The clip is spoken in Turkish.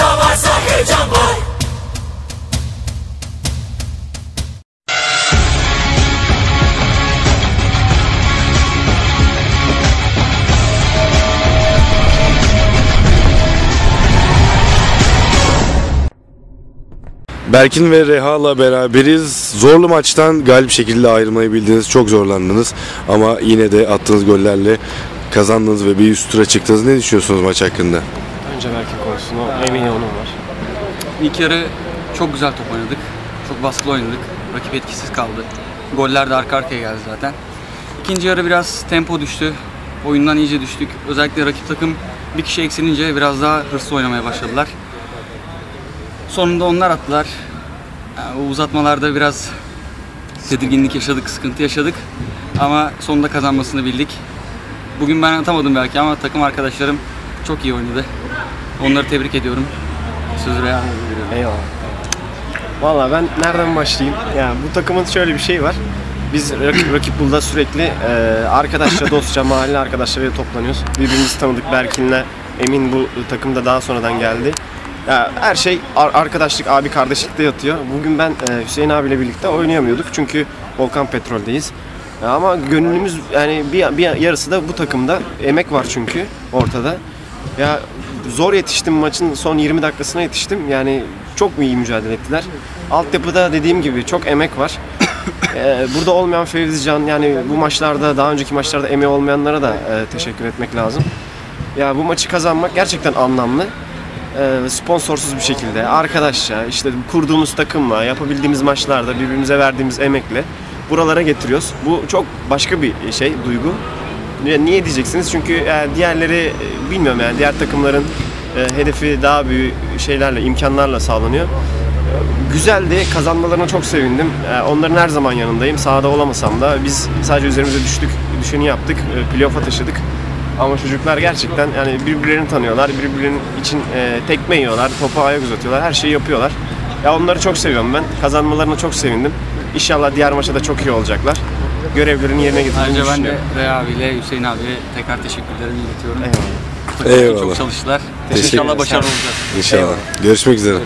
Takımda varsa heyecan var Berkin ve Reha'la beraberiz. Zorlu maçtan galip şekilde ayrılmayı bildiniz. Çok zorlandınız. Ama yine de attığınız gollerle kazandınız ve bir üst tura çıktınız. Ne düşünüyorsunuz maç hakkında? Önce Berkin konuşsun. O eminim onun var. İlk yarı çok güzel top oynadık. Çok baskılı oynadık. Rakip etkisiz kaldı. Goller de arka arkaya geldi zaten. İkinci yarı biraz tempo düştü. Oyundan iyice düştük. Özellikle rakip takım bir kişi eksilince biraz daha hırslı oynamaya başladılar. Sonunda onlar attılar. Yani o uzatmalarda biraz tedirginlik yaşadık, sıkıntı yaşadık. Ama sonunda kazanmasını bildik. Bugün ben atamadım belki ama takım arkadaşlarım çok iyi oynadı. Onları tebrik ediyorum. Sözü Reyhan'a veriyorum. Eyvallah. Valla ben nereden başlayayım? Ya bu takımın şöyle bir şey var. Biz rakip, rakip bulda sürekli e, arkadaşça, dostça, mahalle arkadaşlarıyla toplanıyoruz. Birbirimizi tanıdık. Berkin'le Emin bu takımda daha sonradan geldi. Ya her şey ar- arkadaşlık, abi kardeşlikte yatıyor. Bugün ben e, Hüseyin abiyle birlikte oynayamıyorduk çünkü Volkan Petrol'deyiz. Ama gönlümüz yani bir, bir yarısı da bu takımda. Emek var çünkü ortada. Ya zor yetiştim maçın son 20 dakikasına yetiştim. Yani çok iyi mücadele ettiler. Altyapıda dediğim gibi çok emek var. Ee, burada olmayan Fevzi Can yani bu maçlarda daha önceki maçlarda emeği olmayanlara da e, teşekkür etmek lazım. Ya bu maçı kazanmak gerçekten anlamlı. Ee, sponsorsuz bir şekilde arkadaşça işte kurduğumuz takımla yapabildiğimiz maçlarda birbirimize verdiğimiz emekle buralara getiriyoruz. Bu çok başka bir şey duygu. Niye- diyeceksiniz? Çünkü yani diğerleri e, bilmiyorum yani diğer takımların e, hedefi daha büyük şeylerle, imkanlarla sağlanıyor. E, Güzeldi, kazanmalarına çok sevindim. E, Onların her zaman yanındayım. Sahada olamasam da biz sadece üzerimize düştük, düşeni yaptık, e, playoff'a taşıdık. Ama çocuklar gerçekten yani birbirlerini tanıyorlar, birbirlerinin için e, tekme yiyorlar, topa ayak uzatıyorlar, her şeyi yapıyorlar. Ya onları çok seviyorum ben. Kazanmalarına çok sevindim. İnşallah diğer maça da çok iyi olacaklar. Görevlerini yerine getirdiğini Ayrıca ben de düşünüyorum. Rea abiyle Hüseyin abiye tekrar teşekkürlerimi iletiyorum. Eyvallah. Çok çalıştılar. Teşekkür İnşallah başarılı olacağız. İnşallah. Görüşmek üzere.